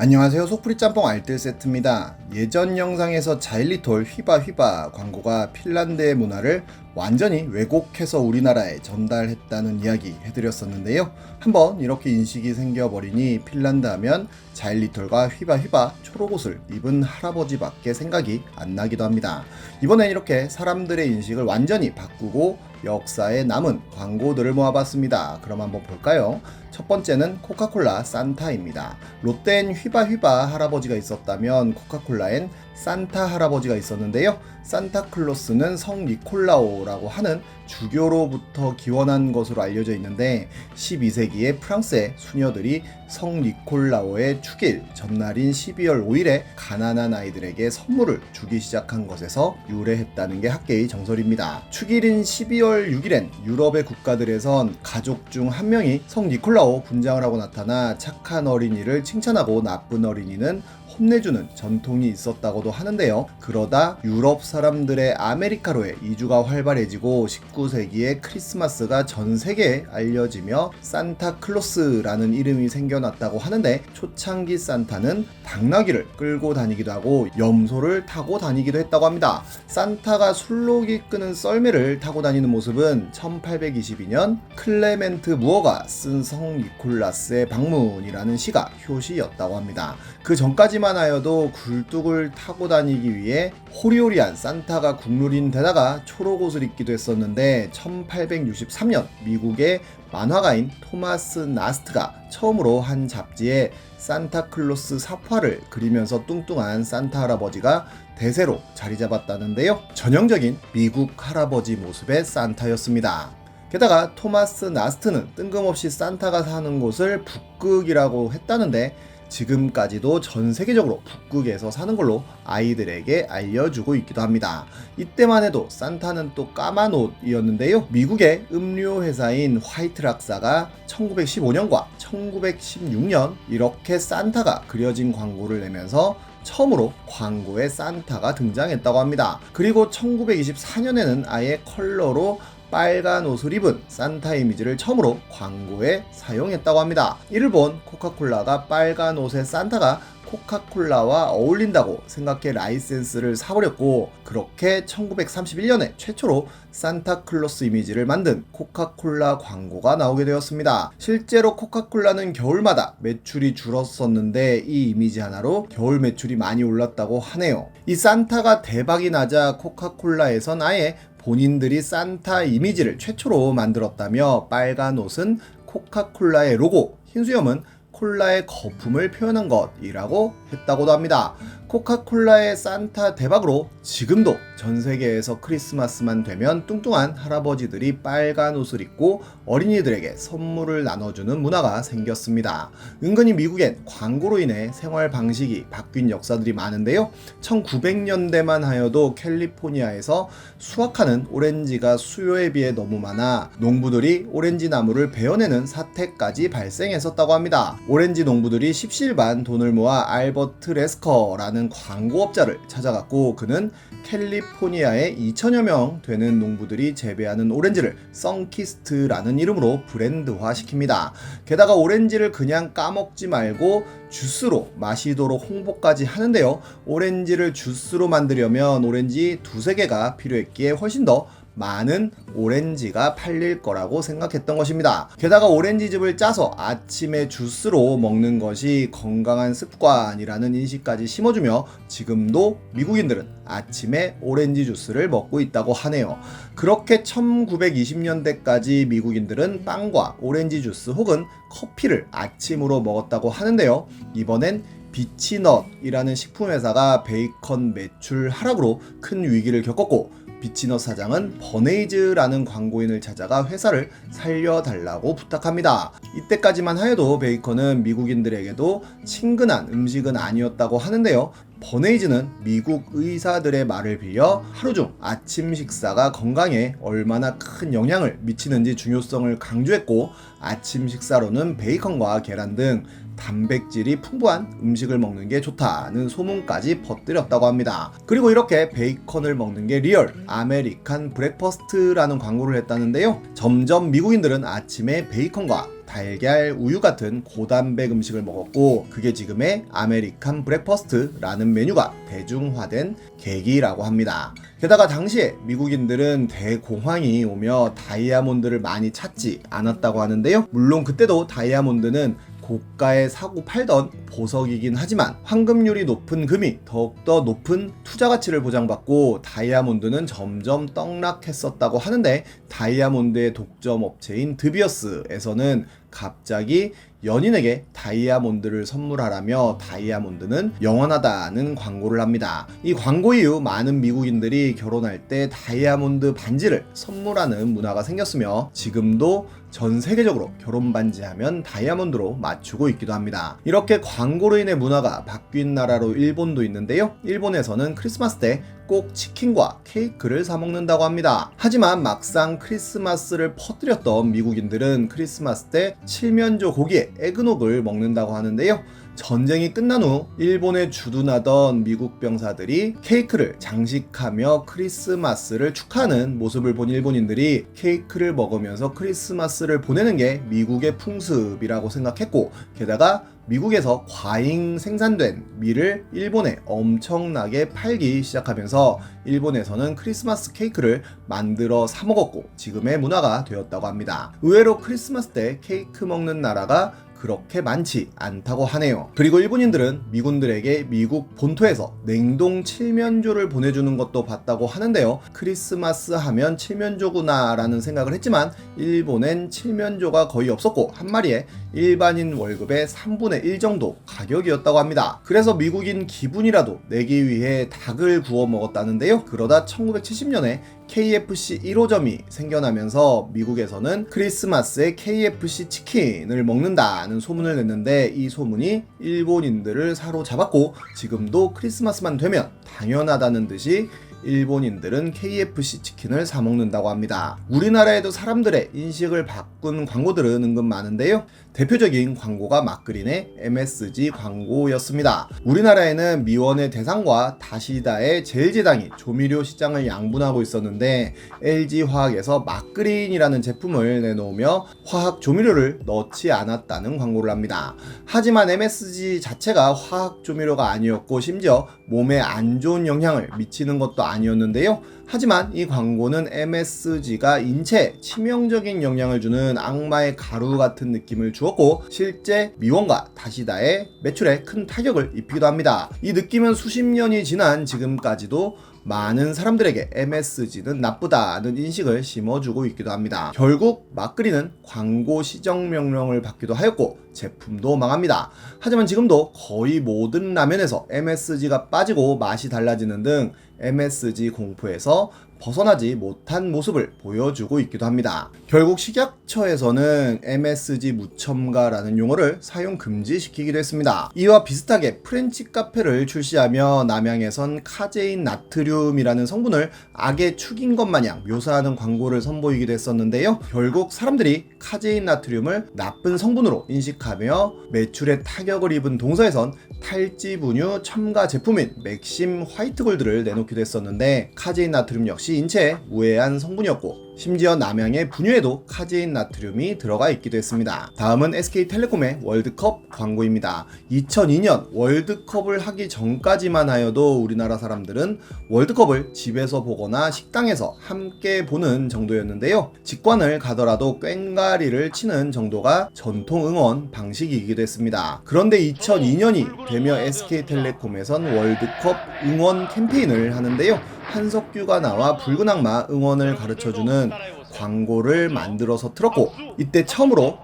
안녕하세요. 속풀이 짬뽕 알뜰 세트입니다. 예전 영상에서 자일리톨 휘바 휘바 광고가 핀란드의 문화를 완전히 왜곡해서 우리나라에 전달했다는 이야기 해드렸었는데요. 한번 이렇게 인식이 생겨버리니 핀란드 하면 자일리톨과 휘바 휘바 초록옷을 입은 할아버지밖에 생각이 안 나기도 합니다. 이번엔 이렇게 사람들의 인식을 완전히 바꾸고 역사에 남은 광고들을 모아봤습니다. 그럼 한번 볼까요? 첫 번째는 코카콜라 산타입니다. 롯데엔 휘바 휘바 할아버지가 있었다면 코카콜라엔 산타 할아버지가 있었는데요. 산타클로스는 성 니콜라오라고 하는 주교로부터 기원한 것으로 알려져 있는데 12세기에 프랑스의 수녀들이 성 니콜라오의 축일 전날인 12월 5일에 가난한 아이들에게 선물을 주기 시작한 것에서 유래했다는 게 학계의 정설입니다. 축일인 12월 6일엔 유럽의 국가들에선 가족 중 한 명이 성 니콜라오 분장을 하고 나타나 착한 어린이를 칭찬하고 나쁜 어린이는 혼내주는 전통이 있었다고도 하는데요. 그러다 유럽 사람들의 아메리카로의 이주가 활발해지고 19세기에 크리스마스가 전 세계에 알려지며 산타클로스라는 이름이 생겨났다고 하는데 초창기 산타는 당나귀를 끌고 다니기도 하고 염소를 타고 다니기도 했다고 합니다. 산타가 술록이 끄는 썰매를 타고 다니는 모습은 1822년 클레멘트 무어가 쓴 성 니콜라스의 방문이라는 시가 효시였다고 합니다. 그 전까지만 하여도 굴뚝을 타고 다니기 위해 호리호리한 산타가 국룰인 데다가 초록 옷을 입기도 했었는데 1863년 미국의 만화가인 토마스 나스트가 처음으로 한 잡지에 산타클로스 사파를 그리면서 뚱뚱한 산타 할아버지가 대세로 자리 잡았다는데요. 전형적인 미국 할아버지 모습의 산타였습니다. 게다가 토마스 나스트는 뜬금없이 산타가 사는 곳을 북극이라고 했다는데 지금까지도 전 세계적으로 북극에서 사는 걸로 아이들에게 알려주고 있기도 합니다. 이때만 해도 산타는 또 까만 옷이었는데요. 미국의 음료 회사인 화이트 락사가 1915년과 1916년 이렇게 산타가 그려진 광고를 내면서 처음으로 광고에 산타가 등장했다고 합니다. 그리고 1924년에는 아예 컬러로 빨간 옷을 입은 산타 이미지를 처음으로 광고에 사용했다고 합니다. 이를 본 코카콜라가 빨간 옷의 산타가 코카콜라와 어울린다고 생각해 라이센스를 사버렸고 그렇게 1931년에 최초로 산타클로스 이미지를 만든 코카콜라 광고가 나오게 되었습니다. 실제로 코카콜라는 겨울마다 매출이 줄었었는데 이 이미지 하나로 겨울 매출이 많이 올랐다고 하네요. 이 산타가 대박이 나자 코카콜라에선 아예 본인들이 산타 이미지를 최초로 만들었다며 빨간 옷은 코카콜라의 로고, 흰 수염은 콜라의 거품을 표현한 것이라고 했다고도 합니다. 코카콜라의 산타 대박으로 지금도 전 세계에서 크리스마스만 되면 뚱뚱한 할아버지들이 빨간 옷을 입고 어린이들에게 선물을 나눠주는 문화가 생겼습니다. 은근히 미국엔 광고로 인해 생활 방식이 바뀐 역사들이 많은데요. 1900년대만 하여도 캘리포니아에서 수확하는 오렌지가 수요에 비해 너무 많아 농부들이 오렌지 나무를 베어내는 사태까지 발생했었다고 합니다. 오렌지 농부들이 십실반 돈을 모아 알버트 레스커라는 광고업자를 찾아갔고 그는 캘리포니아에 2천여 명 되는 농부들이 재배하는 오렌지를 썬키스트라는 이름으로 브랜드화 시킵니다. 게다가 오렌지를 그냥 까먹지 말고 주스로 마시도록 홍보까지 하는데요. 오렌지를 주스로 만들려면 오렌지 두세 개가 필요했기에 훨씬 더 많은 오렌지가 팔릴 거라고 생각했던 것입니다. 게다가 오렌지즙을 짜서 아침에 주스로 먹는 것이 건강한 습관이라는 인식까지 심어주며 지금도 미국인들은 아침에 오렌지 주스를 먹고 있다고 하네요. 그렇게 1920년대까지 미국인들은 빵과 오렌지 주스 혹은 커피를 아침으로 먹었다고 하는데요. 이번엔 비치넛이라는 식품회사가 베이컨 매출 하락으로 큰 위기를 겪었고 비치넛 사장은 버네이즈라는 광고인을 찾아가 회사를 살려달라고 부탁합니다. 이때까지만 하여도 베이컨은 미국인들에게도 친근한 음식은 아니었다고 하는데요. 버네이즈는 미국 의사들의 말을 빌려 하루 중 아침 식사가 건강에 얼마나 큰 영향을 미치는지 중요성을 강조했고 아침 식사로는 베이컨과 계란 등 단백질이 풍부한 음식을 먹는 게 좋다는 소문까지 퍼뜨렸다고 합니다. 그리고 이렇게 베이컨을 먹는 게 리얼 아메리칸 브렉퍼스트라는 광고를 했다는데요. 점점 미국인들은 아침에 베이컨과 달걀, 우유 같은 고단백 음식을 먹었고 그게 지금의 아메리칸 브렉퍼스트라는 메뉴가 대중화된 계기라고 합니다. 게다가 당시에 미국인들은 대공황이 오며 다이아몬드를 많이 찾지 않았다고 하는데요. 물론 그때도 다이아몬드는 고가에 사고 팔던 보석이긴 하지만 황금률이 높은 금이 더욱더 높은 투자 가치를 보장받고 다이아몬드는 점점 떡락했었다고 하는데 다이아몬드의 독점 업체인 드비어스에서는 갑자기 연인에게 다이아몬드를 선물하라며 다이아몬드는 영원하다는 광고를 합니다. 이 광고 이후 많은 미국인들이 결혼할 때 다이아몬드 반지를 선물하는 문화가 생겼으며 지금도 전 세계적으로 결혼 반지 하면 다이아몬드로 맞추고 있기도 합니다. 이렇게 광고로 인해 문화가 바뀐 나라로 일본도 있는데요. 일본에서는 크리스마스 때 꼭 치킨과 케이크를 사 먹는다고 합니다. 하지만 막상 크리스마스를 퍼뜨렸던 미국인들은 크리스마스 때 칠면조 고기에 에그녹을 먹는다고 하는데요. 전쟁이 끝난 후 일본에 주둔하던 미국 병사들이 케이크를 장식하며 크리스마스를 축하하는 모습을 본 일본인들이 케이크를 먹으면서 크리스마스를 보내는 게 미국의 풍습이라고 생각했고 게다가 미국에서 과잉 생산된 밀을 일본에 엄청나게 팔기 시작하면서 일본에서는 크리스마스 케이크를 만들어 사 먹었고 지금의 문화가 되었다고 합니다. 의외로 크리스마스 때 케이크 먹는 나라가 그렇게 많지 않다고 하네요. 그리고 일본인들은 미군들에게 미국 본토에서 냉동 칠면조를 보내주는 것도 봤다고 하는데요. 크리스마스 하면 칠면조구나 라는 생각을 했지만 일본엔 칠면조가 거의 없었고 한 마리에 일반인 월급의 3분의 1 정도 가격이었다고 합니다. 그래서 미국인 기분이라도 내기 위해 닭을 구워 먹었다는데요. 그러다 1970년에 KFC 1호점이 생겨나면서 미국에서는 크리스마스에 KFC 치킨을 먹는다는 소문을 냈는데 이 소문이 일본인들을 사로잡았고 지금도 크리스마스만 되면 당연하다는 듯이 일본인들은 KFC 치킨을 사 먹는다고 합니다. 우리나라에도 사람들의 인식을 바꾼 광고들은 은근 많은데요. 대표적인 광고가 마크린의 MSG 광고였습니다. 우리나라에는 미원의 대상과 다시다의 제일제당이 조미료 시장을 양분하고 있었는데 LG화학에서 마크린이라는 제품을 내놓으며 화학 조미료를 넣지 않았다는 광고를 합니다. 하지만 MSG 자체가 화학 조미료가 아니었고 심지어 몸에 안 좋은 영향을 미치는 것도 아니었는데요. 하지만 이 광고는 MSG가 인체에 치명적인 영향을 주는 악마의 가루 같은 느낌을 주었고 실제 미원과 다시다의 매출에 큰 타격을 입히기도 합니다. 이 느낌은 수십 년이 지난 지금까지도 많은 사람들에게 MSG는 나쁘다는 인식을 심어주고 있기도 합니다. 결국 마크리는 광고 시정 명령을 받기도 하였고 제품도 망합니다. 하지만 지금도 거의 모든 라면에서 MSG가 빠지고 맛이 달라지는 등 MSG 공포에서 벗어나지 못한 모습을 보여주고 있기도 합니다. 결국 식약처에서는 MSG 무첨가라는 용어를 사용 금지시키기도 했습니다. 이와 비슷하게 프렌치 카페를 출시하며 남양에선 카제인 나트륨이라는 성분을 악의 축인 것 마냥 묘사하는 광고를 선보이기도 했었는데요. 결국 사람들이 카제인 나트륨을 나쁜 성분으로 인식하 며 매출에 타격을 입은 동서에선 탈지 분유 첨가 제품인 맥심 화이트 골드를 내놓기도 했었는데 카제인 나트륨 역시 인체에 무해한 성분이었고 심지어 남양의 분유에도 카제인 나트륨이 들어가 있기도 했습니다. 다음은 SK텔레콤의 월드컵 광고입니다. 2002년 월드컵을 하기 전까지만 하여도 우리나라 사람들은 월드컵을 집에서 보거나 식당에서 함께 보는 정도였는데요. 직관을 가더라도 꽹가리를 치는 정도가 전통 응원 방식이기도 했습니다. 그런데 2002년이 되며 SK텔레콤에선 월드컵 응원 캠페인을 하는데요. 한석규가 나와 붉은 악마 응원을 가르쳐주는 광고를 만들어서 틀었고 이때 처음으로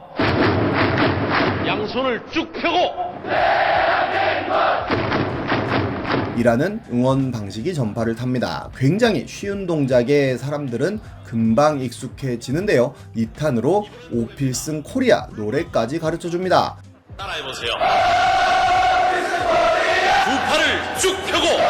양손을 쭉 펴고 이라는 응원 방식이 전파를 탑니다. 굉장히 쉬운 동작에 사람들은 금방 익숙해지는데요. 2탄으로 오필승 코리아 노래까지 가르쳐 줍니다. 따라해보세요. 두 팔을 쭉 펴고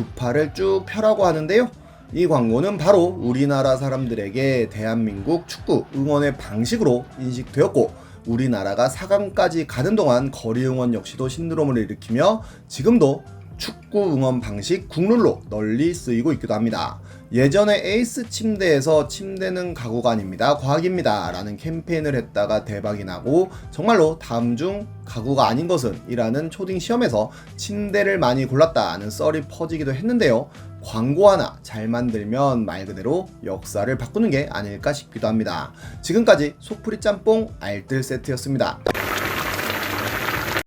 두 팔을 쭉 펴라고 하는데요. 이 광고는 바로 우리나라 사람들에게 대한민국 축구 응원의 방식으로 인식되었고 우리나라가 4강까지 가는 동안 거리 응원 역시도 신드롬을 일으키며 지금도 축구 응원 방식 국룰로 널리 쓰이고 있기도 합니다. 예전에 에이스 침대에서 침대는 가구가 아닙니다. 과학입니다. 라는 캠페인을 했다가 대박이 나고 정말로 다음 중 가구가 아닌 것은 이라는 초딩 시험에서 침대를 많이 골랐다는 썰이 퍼지기도 했는데요. 광고 하나 잘 만들면 말 그대로 역사를 바꾸는 게 아닐까 싶기도 합니다. 지금까지 소프리 짬뽕 알뜰 세트였습니다.